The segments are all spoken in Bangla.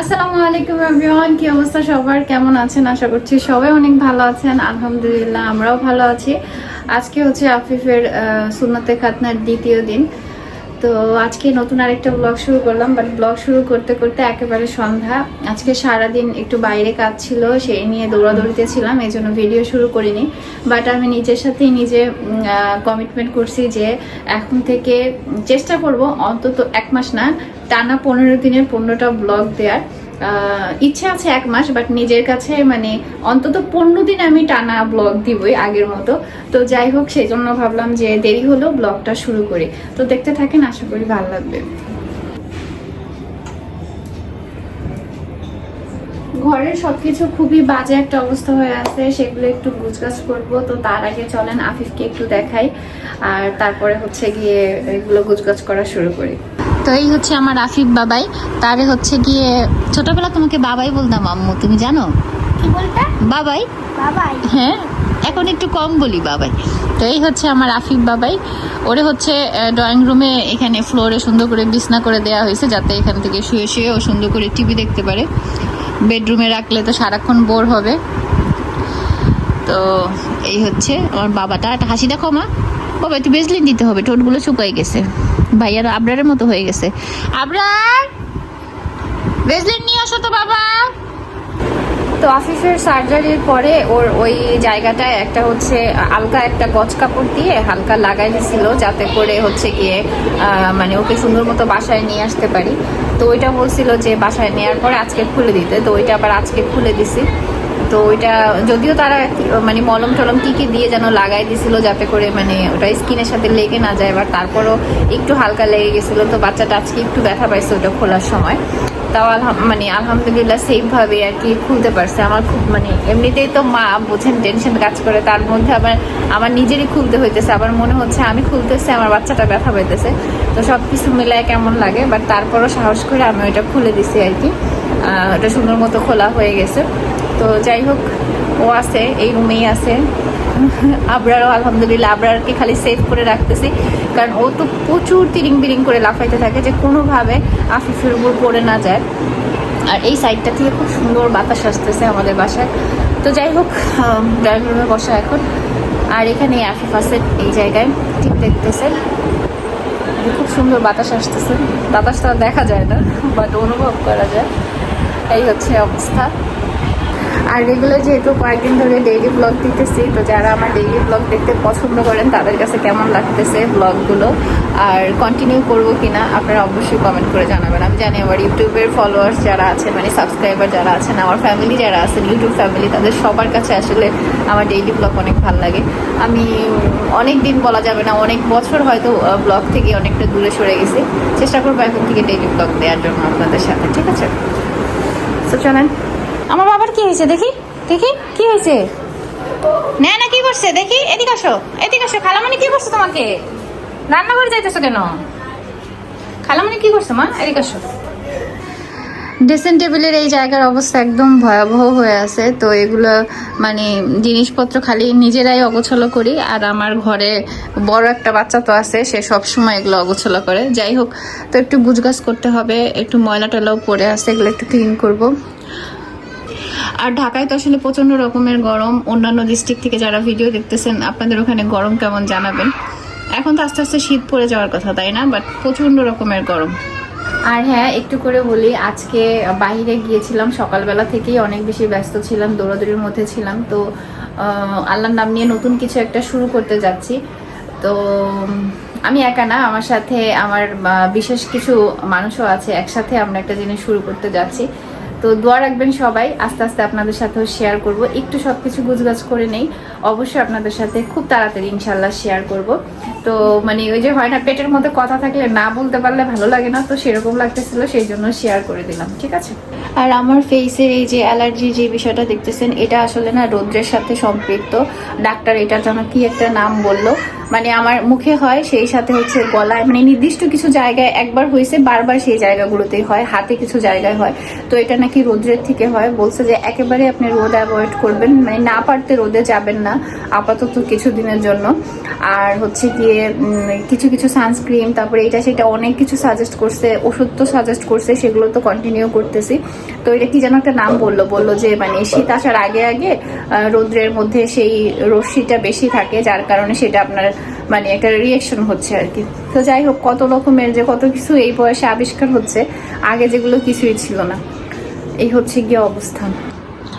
আসসালামু আলাইকুম এভরিওয়ান কি অবস্থা সবার? কেমন আছেন? আশা করছি সবাই অনেক ভালো আছেন। আলহামদুলিল্লাহ, আমরাও ভালো আছি। আজকে হচ্ছে আফিফের সুন্নতে খাতনার দ্বিতীয় দিন। তো আজকে নতুন আরেকটা ব্লগ শুরু করলাম বাট ব্লগ শুরু করতে করতে একেবারে সন্ধ্যা। আজকে সারাদিন একটু বাইরে কাজ ছিল, সেই নিয়ে দৌড়াদৌড়িতে ছিলাম, এই জন্য ভিডিও শুরু করিনি। বাট আমি নিজের সাথে নিজে কমিটমেন্ট করছি যে এখন থেকে চেষ্টা করব, অন্তত এক মাস না, টানা পনেরো দিনের পনেরোটা ব্লগ দেওয়ার ইচ্ছে আছে এক মাস বাট নিজের কাছে মানে অন্তত পনেরো দিন আমি টানা ব্লগ দিবই আগের মতো। তো যাই হোক সেই জন্য ভাবলাম যে দেরি হলেও ব্লগটা শুরু করি। তো দেখতে থাকেন, আশা করি ভালো লাগবে। ঘরের সবকিছু খুবই বাজে একটা অবস্থা হয়ে আছে, সেগুলো একটু গুছগাছ করব। তো তার আগে চলেন, আফিফকে একটু দেখাই। আর তারপরে হচ্ছে গিয়ে এগুলো গুছগাছ করা শুরু করি। তো এই হচ্ছে আমার আফিফ বাবাই। তারে হচ্ছে গিয়ে ছোটবেলা তোমাকে বাবাই বলতাম আম্মু তুমি জানো? বাবাই? বাবাই? হ্যাঁ এখন একটু কম বলি বাবাই। তো এই হচ্ছে আমার আফিফ বাবাই। ওরে হচ্ছে ড্রয়িং রুমে এখানে ফ্লোরে সুন্দর করে বিছনা করে দেওয়া হয়েছে যাতে এখান থেকে শুয়ে শুয়ে ও সুন্দর করে টিভি দেখতে পারে। বেডরুমে রাখলে তো সারাক্ষণ বোর হবে। তো এই হচ্ছে আমার বাবাটা একটা হাসি দেখো মা। বাবা একটু বেজলিন দিতে হবে ঠোঁটগুলো শুকাই গেছে। ভাইয়ার আবরারের মতো হয়ে গেছে। আবরার! বেজলিন নিয়ে আসো তো বাবা। তো আফিফের সার্জারির পরে ওর ওই জায়গাটায় একটা হচ্ছে, হালকা একটা গজ কাপড় দিয়ে হালকা লাগাই দিছিল যাতে করে হচ্ছে গিয়ে মানে ওকে সুন্দর মতো বাসায় নিয়ে আসতে পারি। তো ওইটা বলছিল যে বাসায় নেওয়ার পরে আজকে খুলে দিতে। তো ওইটা আবার আজকে খুলে দিছি। তো ওইটা যদিও তারা মানে মলম টলম কি কি দিয়ে যেন লাগাই দিছিল যাতে করে মানে ওটা স্কিনের সাথে লেগে না যায় এবার তারপরও একটু হালকা লেগে গেছিল, তো বাচ্চাটা আজকে একটু ব্যথা পাইছে ওটা খোলার সময়। তাও আলহাম মানে আলহামদুলিল্লাহ সেফভাবে আর কি খুলতে পারছে। আমার খুব মানে এমনিতেই তো মা বোঝেন টেনশন কাজ করে, তার মধ্যে আবার আমার নিজেরই খুলতে হইতেছে। আবার মনে হচ্ছে আমি খুলতেছে, আমার বাচ্চাটা ব্যথা পাইতেছে। তো সব কিছু মিলায় কেমন লাগে বাট তারপরও সাহস করে আমি ওইটা খুলে দিছি আর কি। ওটা সুন্দর মতো খোলা হয়ে গেছে। তো যাই হোক, ও আছে, এই রুমেই আছে। আবরারও আলহামদুলিল্লাহ, আবরারকে খালি সেভ করে রাখতেছি। কারণ ও তো প্রচুর তিরিং বিরিং করে লাফাইতে থাকে, যে কোনোভাবে আফিফের উপর পড়ে না যায়। আর এই সাইডটা থেকে খুব সুন্দর বাতাস আসতেছে আমাদের বাসায়। তো যাই হোক ড্রাইভিং রুমে বসা এখন। আর এখানে আফিফ আছে এই জায়গায়, ঠিক দেখতেছে খুব সুন্দর বাতাস আসতেছে। বাতাসটা দেখা যায় না বাট অনুভব করা যায়। এই হচ্ছে অবস্থা। আর রেগুলার যেহেতু কয়েকদিন ধরে ডেইলি ব্লগ দিতেছি, তো যারা আমার ডেইলি ব্লগ দেখতে পছন্দ করেন, তাদের কাছে কেমন লাগতেছে ব্লগগুলো আর কন্টিনিউ করব কিনা আপনারা অবশ্যই কমেন্ট করে জানাবেন। আমি জানি আমার ইউটিউবের ফলোয়ার্স যারা আছেন মানে সাবস্ক্রাইবার যারা আছেন, আমার ফ্যামিলি যারা আছেন ইউটিউব ফ্যামিলি তাদের সবার কাছে আসলে আমার ডেইলি ব্লগ অনেক ভালো লাগে। আমি অনেক দিন বলা যাবে না, অনেক বছর হয়তো ব্লগ থেকে অনেকটা দূরে সরে গেছি। চেষ্টা করব এখন থেকে ডেইলি ব্লগ দেওয়ার জন্য আপনাদের সাথে, ঠিক আছে? তো চলেন। আমার বাবার কি হয়েছে দেখি? দেখি কি হয়েছে? না না কি করছে? দেখি এদিকে আসো এদিকে আসো। খালামণি কি করছে তোমাকে? রান্নাঘরে যাইতেছো কেন? খালামণি কি করছে মা? এদিকে আসো। ড্রেসিং টেবিলের এই জায়গার অবস্থা একদম ভয়াবহ হয়ে আছে। তো এগুলো মানে জিনিসপত্র খালি নিজেরাই অগোছলো করি। আর আমার ঘরে বড় একটা বাচ্চা তো আছে সে সব সময় এগুলো অগোছলো করে। যাই হোক তো একটু গুজগাছ করতে হবে একটু ময়লা টলাও পড়ে আছে এগুলো একটু ক্লিন করব। আর ঢাকায় তো আসলে প্রচণ্ড রকমের গরম। অন্যান্য ডিস্ট্রিক্ট থেকে যারা ভিডিও দেখতেছেন, আপনাদের ওখানে গরম কেমন জানাবেন? এখন তো আস্তে আস্তে শীত পড়ে যাওয়ার কথা, তাই না? বাট প্রচণ্ড রকমের গরম। আর হ্যাঁ একটু করে বলি, আজকে বাইরে গিয়েছিলাম, সকালবেলা থেকেই অনেক বেশি ব্যস্ত ছিলাম, দৌড়াদৌড়ির মধ্যে ছিলাম। তো আল্লাহর নাম নিয়ে নতুন কিছু একটা শুরু করতে যাচ্ছি। তো আমি একা না, আমার সাথে আমার বিশেষ কিছু মানুষও আছে, একসাথে আমরা একটা জিনিস শুরু করতে যাচ্ছি। তো দোয়া রাখবেন সবাই। আস্তে আস্তে আপনাদের সাথেও শেয়ার করব। একটু সব কিছু গুজগাছ করে নেই। অবশ্যই আপনাদের সাথে খুব তাড়াতাড়ি ইনশাল্লাহ শেয়ার করব। তো মানে ওই যে হয় না, পেটের মধ্যে কথা থাকলে না বলতে পারলে ভালো লাগে না। তো সেরকম লাগতেছিল, সেই জন্য শেয়ার করে দিলাম, ঠিক আছে? আর আমার ফেসের এই যে অ্যালার্জি যে বিষয়টা দেখতেছেন, এটা আসলে না রৌদ্রের সাথে সম্পৃক্ত। ডাক্তার এটার জন্য কি একটা নাম বলল? মানে আমার মুখে হয়, সেই সাথে হচ্ছে গলায় মানে নির্দিষ্ট কিছু জায়গায় একবার হয়েছে, বারবার সেই জায়গাগুলোতেই হয়, হাতে কিছু জায়গায় হয়। তো এটা নাকি রোদ্রের থেকে হয়, বলছে যে একেবারে আপনি রোদ অ্যাভয়েড করবেন মানে না পারতে রোদে যাবেন না আপাতত কিছু দিনের জন্য। আর হচ্ছে গিয়ে কিছু কিছু সানস্ক্রিন তারপরে এটা সেটা অনেক কিছু সাজেস্ট করছে, ওষুধ তো সাজেস্ট করছে, সেগুলো তো কন্টিনিউ করতেছি। তো এটা কি যেন একটা নাম বলল বলল যে মানে শীত আসার আগে আগে রৌদ্রের মধ্যে সেই রশ্মিটা বেশি থাকে, যার কারণে সেটা আপনার মানে একটা রিয়েকশন হচ্ছে আর কি। তো যাই হোক, কত রকমের যে কত কিছু এই বয়সে আবিষ্কার হচ্ছে, আগে যেগুলো কিছুই ছিল না। এই হচ্ছে গিয়ে অবস্থান।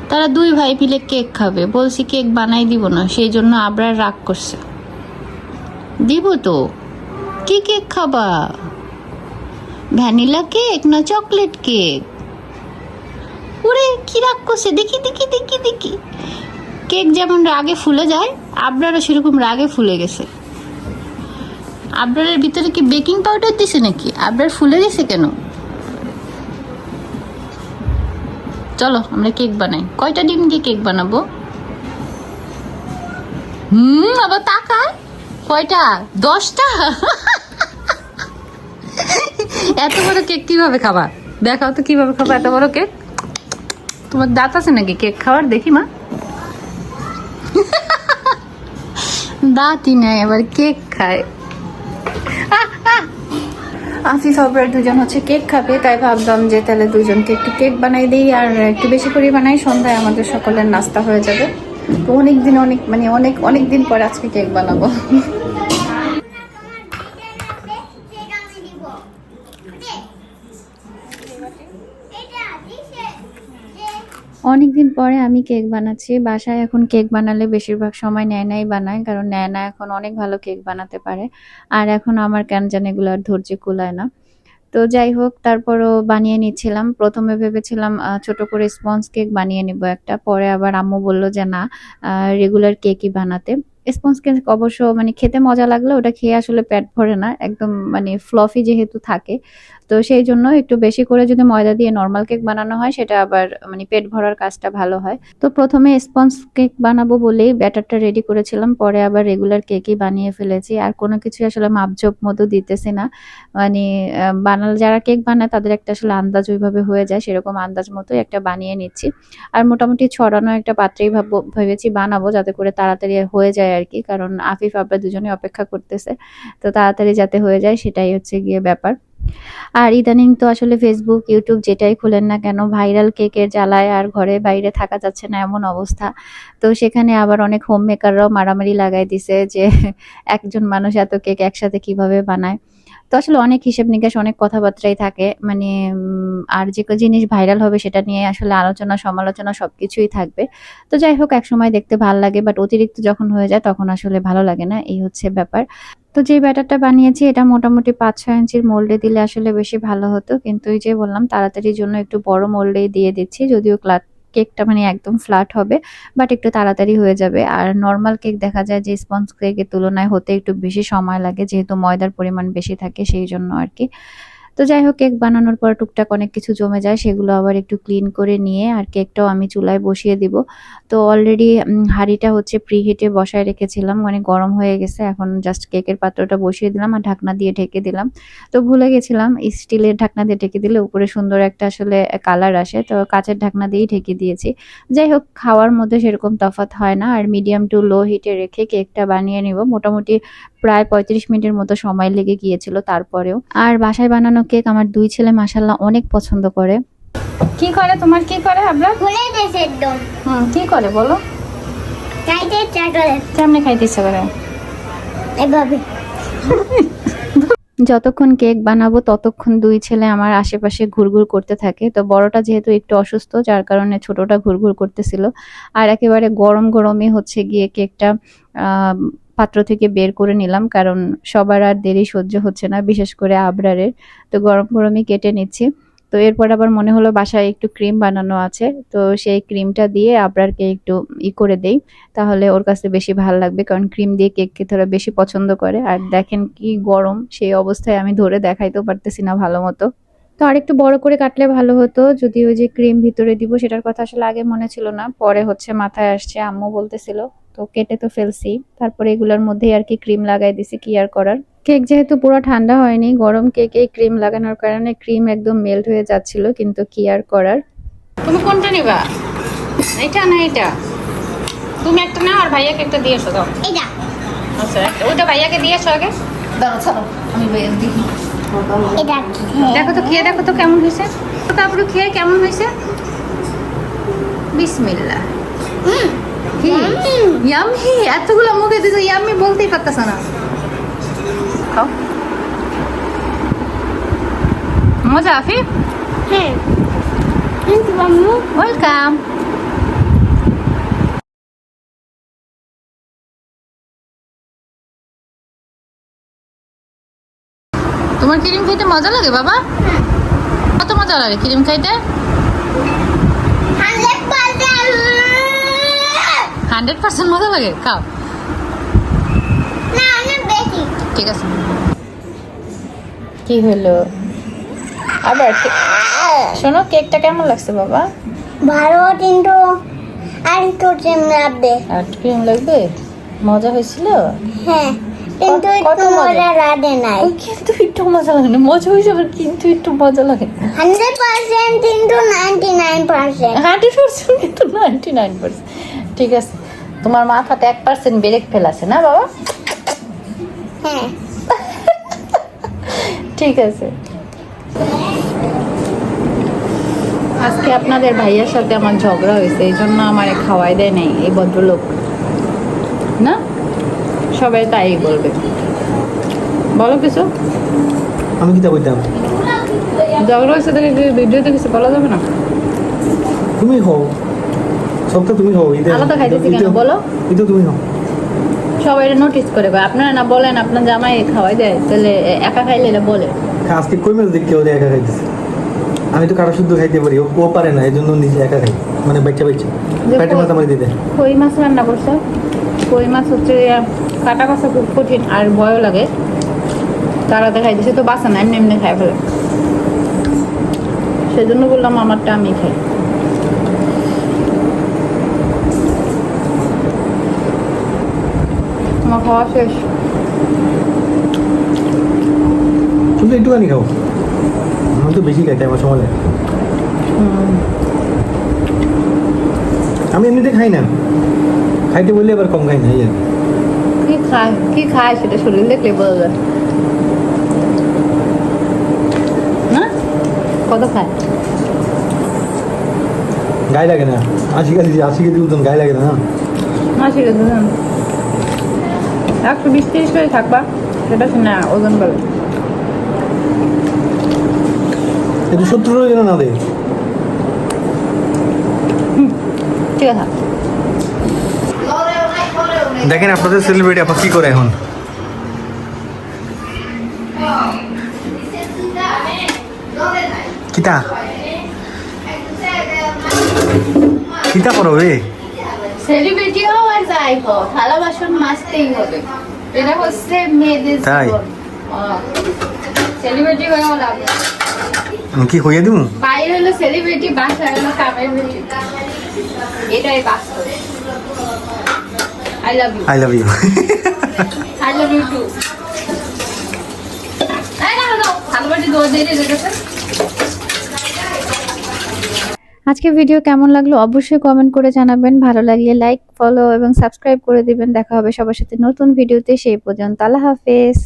তারা দুই ভাই মিলে কেক খাবে। বলছি কেক বানাই দিব না, সেই জন্য আবরার রাগ করছে। দিব তো, কি কেক খাবা? ভ্যানিলা কেক না চকলেট কেক? ওরে, কি রাগ করছে? দেখি দেখি দেখি দেখি। কেক যেমন রাগে ফুলে যায়, আবরারও সেরকম রাগে ফুলে গেছে। আবরারের ভিতরে কি বেকিং পাউডার দিছে নাকি? আবরার ফুলে গেছে কেন? চলো আমরা কেক বানাই। কয়টা ডিম দিয়ে কেক বানাবো? হুম আবার তাকায়। কয়টা? দশটা? এত বড় কেক কীভাবে খাবা? দেখাও তো কীভাবে খাবা এত বড় কেক। তোমার দাঁত আছে নাকি কেক খাওয়ার? দেখি মা। দাঁতই নাই আবার কেক খায়। আফিফ আবরার দুজন হচ্ছে কেক খাবে, তাই ভাবলাম যে তাহলে দুজনকে একটু কেক বানাই দিই, আর একটু বেশি করে বানাই সন্ধ্যায় আমাদের সকলের নাস্তা হয়ে যাবে। তো অনেক দিন অনেক মানে অনেক অনেক দিন পর আজকে কেক বানাবো। অনেকদিন পরে আমি কেক বানাচ্ছি। বাসায় এখন কেক বানালে বেশিরভাগ সময় ন্যায়নাই বানায়, কারণ ন্যায়না এখন অনেক ভালো কেক বানাতে পারে। আর এখন আমার কেন জানি এগুলো আর ধৈর্য কুলায় না। তো যাই হোক, তারপরও বানিয়ে নিচ্ছিলাম। প্রথমে ভেবেছিলাম ছোট করে স্পঞ্জ কেক বানিয়ে নিব একটা। পরে আবার আম্মু বলল যে, না রেগুলার কেকই বানাতে। স্পঞ্জ কেক অবশ্য মানে খেতে মজা লাগলে ওটা খেয়ে আসলে পেট ভরে না, একদম মানে ফ্লফি যেহেতু থাকে। তো সেই জন্য একটু বেশি করে যদি ময়দা দিয়ে নর্মাল কেক বানানো হয়, সেটা আবার মানে পেট ভরার কাজটা ভালো হয়। তো প্রথমে স্পঞ্জ কেক বানাবো বলেই ব্যাটারটা রেডি করেছিলাম, পরে আবার রেগুলার কেকই বানিয়ে ফেলেছি। আর কোনো কিছু আসলে মাপজোপ মতো দিতেছি না। মানে বানাল যারা কেক বানায়, তাদের একটা আসলে আন্দাজ ওইভাবে হয়ে যায়, সেরকম আন্দাজ মতোই একটা বানিয়ে নিচ্ছি। আর মোটামুটি ছড়ানো একটা পাত্রেই ভাববো ভেবেছি বানাবো, যাতে করে তাড়াতাড়ি হয়ে যায় আর কি কারণ আফিফ আব্বা দুজনে অপেক্ষা করতেছে। তো তাড়াতাড়ি যাতে হয়ে যায় সেটাই হচ্ছে গিয়ে ব্যাপার। আর ইদানিং তো আসলে ফেসবুক ইউটিউব যেটাই খুলেন না কেন, ভাইরাল কেকের জ্বালায় আর ঘরে বাইরে থাকা যাচ্ছে না এমন অবস্থা। তো সেখানে আবার অনেক হোম মেকাররাও মারামারি লাগাই দিছে যে একজন মানুষ এত কেক একসাথে কীভাবে বানায়। তো আসলে অনেক হিসেব নিকাশ, অনেক কথাবার্তাই থাকে। মানে আর যে জিনিস ভাইরাল হবে সেটা নিয়ে আসলে আলোচনা, সমালোচনা সবকিছুই থাকবে। তো যাই হোক, একসময় দেখতে ভালো লাগে বাট অতিরিক্ত যখন হয়ে যায় তখন আসলে ভালো লাগে না, এই হচ্ছে ব্যাপার। তো যে ব্যাটারটা বানিয়েছি, এটা মোটামুটি পাঁচ ছয় ইঞ্চির মোল্ডে দিলে আসলে বেশি ভালো হতো। কিন্তু ওই যে বললাম, তাড়াতাড়ির জন্য একটু বড় মোল্ডেই দিয়ে দিচ্ছি, যদিও ক্লাট কেকটা মানে একদম ফ্ল্যাট হবে বাট একটু তাড়াতাড়ি হয়ে যাবে। আর নর্মাল কেক দেখা যায় যে স্পঞ্জ কেকের তুলনায় হতে একটু বেশি সময় লাগে, যেহেতু ময়দার পরিমাণ বেশি থাকে, সেই জন্য আর কি। তো যাই হোক কেক বানানোর পর টুকটাক অনেক কিছু জমে যায়, সেগুলো আবার একটু ক্লিন করে নিয়ে আর কেকটাও আমি চুলায় বসিয়ে দিব। তো অলরেডি হাঁড়িটা হচ্ছে প্রি হিটে বসায় রেখেছিলাম মানে গরম হয়ে গেছে, এখন জাস্ট কেকের পাত্রটা বসিয়ে দিলাম আর ঢাকনা দিয়ে ঢেকে দিলাম। তো ভুলে গেছিলাম, স্টিলের ঢাকনা দিয়ে ঢেকে দিলে উপরে সুন্দর একটা আসলে কালার আসে, তো কাঁচের ঢাকনা দিয়েই ঢেকে দিয়েছি। যাই হোক খাওয়ার মধ্যে সেরকম তফাৎ হয় না, আর মিডিয়াম টু লো হিটে রেখে কেকটা বানিয়ে নিব। মোটামুটি প্রায় পঁয়ত্রিশ মিনিটের মতো সময় লেগে গিয়েছিল তারপরেও। আর বাসায় বানানো কেক আমার দুই ছেলে মাসাল্লাহ অনেক পছন্দ করে। কি করে? তোমার কি করে খুলে দিয়েছে একদম। হুম কি করে বলো? চাইতে চকলেট কেমনে খাইতে ইচ্ছা করে? এভাবে। যতক্ষণ কেক বানাবো ততক্ষণ দুই ছেলে আমার আশেপাশে ঘুরঘুর করতে থাকে। তো বড়টা যেহেতু একটু অসুস্থ যার কারণে ছোটটা ঘুরঘুর করতেছিল। আর একেবারে গরম গরমই হচ্ছে গিয়ে কেকটা আহ, পাত্র থেকে বের করে নিলাম, কারণ সবার আর দেরি সহ্য হচ্ছে না, বিশেষ করে আবরারের। তো গরম গরমই কেটে নিচ্ছি। তো এরপর আবার মনে হলো বাসায় একটু ক্রিম বানানো আছে, তো সেই ক্রিমটা দিয়ে আবরারকে একটু ই করে দেই। তাহলে ওর কাছে বেশি ভালো লাগবে, কারণ ক্রিম দিয়ে কেক খেতে ওরা বেশি পছন্দ করে। আর দেখেন কি গরম, সেই অবস্থায় আমি ধরে দেখাইতেও পারতেছি না ভালো মতো। তো আরেকটু বড় করে কাটলে ভালো হতো যদি ওই যে ক্রিম ভিতরে দিব সেটার কথা আসলে আগে মনে ছিল না। পরে হচ্ছে মাথায় আসছে, আম্মু বলতেছিল। তো কেটে তো ফেলছি। তারপরে এগুলোর মধ্যেই আর কি ক্রিম লাগাই দিছি কি আর করার? কেক যেহেতু পুরো ঠান্ডা হয়নি গরম কেকে ক্রিম লাগানোর কারণে ক্রিম একদম মেল্ট হয়ে যাচ্ছিল কিন্তু কি আর করার? তুমি কোনটা নিবা? এটা না এটা তুমি একটা না আর ভাইয়াকে একটা দিয়ে এসো দাও। এটা আচ্ছা ওইটা ভাইয়াকে দিয়ে এসো আগে। দাও ছাড়ো। আমি দেখি এটা দেখো তো খেয়ে দেখো তো কেমন হয়েছে। তারপরে খেয়ে কেমন হয়েছে? বিসমিল্লাহ। কি? ইয়ামি এতগুলো মুখে দিছো ইয়ামি বলতেই পারতেছ না। খাও। মজা আফি? হ্যাঁ। ওয়েলকাম তোমার ক্রিম খাইতে মজা লাগে বাবা? কত মজা লাগে ক্রিম খাইতে হান্ড্রেড পার্সেন্ট হান্ড্রেড পার্সেন্ট মজা লাগে? খাও। না ঠিক আছে। কি হলো? আবার শোনো কেকটা কেমন লাগছে বাবা? ভালো কিন্তু আর একটু চেন লাগবে। আর ক্রিম লাগবে? মজা হয়েছিল? হ্যাঁ কিন্তু একটু মজা? লাগে নাই। কিন্তু একটু মজা লাগে না। মজা হয়েছে আবার কিন্তু একটু মজা লাগে হান্ড্রেড পার্সেন্ট কিন্তু ninety nine percent hundred percent কিন্তু নাইনটি নাইন পার্সেন্ট ঠিক আছে। তোমার মাথাতে এক পার্সেন্ট ব্রেক ফেল আছে না বাবা? হ্যাঁ। ঠিক আছে। আজকে আপনাদের ভাইয়ার সাথে আমার ঝগড়া হয়েছে এই জন্য আমার খাওয়াই দেয় নাই এই ভদ্রলোক। না? সবাই তাই বলবে। বলো কিছু? আমি কিতা কইতাম? ঝগড়া হয়েছে দেখে ভিডিওতে কিছু বলা যাবে না? তুমি হও। সব তো তুমি ঈদে আলাদা খাইতেছি কেন? বলো? ঈদে তুমি হও সবাই নোটিস করে আপনারা না বলেন আপনার জামাই খাওয়াই দেয় তাহলে একা খাইলে এটা বলে। আজকে কই মাছ দেখতে ওদের একা খাইতেছে? আমি তো কাটা শুদ্ধ খাইতে পারি ও পারে না এই জন্য নিজে একা খাই মানে বাচ্চা বাচ্চা। পেটে মাথা মারি দিতে কই মাছ রান্না করছে? কই মাছ হচ্ছে কাটা কষা খুব কঠিন আর ভয়ও লাগে। তারা দেখাই দিছে তো বাসা না এমনি এমনি খাই ফেলে। সেজন্য বললাম আমারটা আমি খাই। আমার খাওয়া শেষ। তুমি একটুখানি খাও। আমি তো বেশি খাইতে আমার সময় আমি এমনিতে খাই না। খাইতে বললে এবার কম খাই না এই কি। খায় কি খায় সেটা শরীর দেখলে বোঝা যায়। না কত খায়? গায়ে লাগে না। আশি কেজি আশি কেজি ওজন গায়ে লাগে না আছে বুঝলাম। একশো বিশ তিরিশ করে থাকবা। সেটা শুনে ওজন বলে একটু সত্তর যেন না দেয় ঠিক আছে। দেখেন আপনাদের সেলিব্রিটি আপা কি করে এখন? কিতা? কিতা করো রে? সেলিব্রিটি হওয়া যায় গো থালা বাসন মাজতেই হবে। এটা হচ্ছে মেয়েদের তাই? সেলিব্রিটি হয়েও লাভ নেই। কি হইয়া দিমু? বাইরে হলো সেলিব্রিটি বাসায় হলো কামের বেটি এটাই বাস্তব। I love you I love you I love you too এই না না দৌড় দিয়ে দিয়ে গেছে। আজকে ভিডিও কেমন লাগল অবশ্যই কমেন্ট করে জানাবেন। ভালো লাগলে লাইক ফলো এবং সাবস্ক্রাইব করে দিবেন। দেখা হবে সবার সাথে নতুন ভিডিওতে সেই পর্যন্ত। আল্লাহ হাফেজ।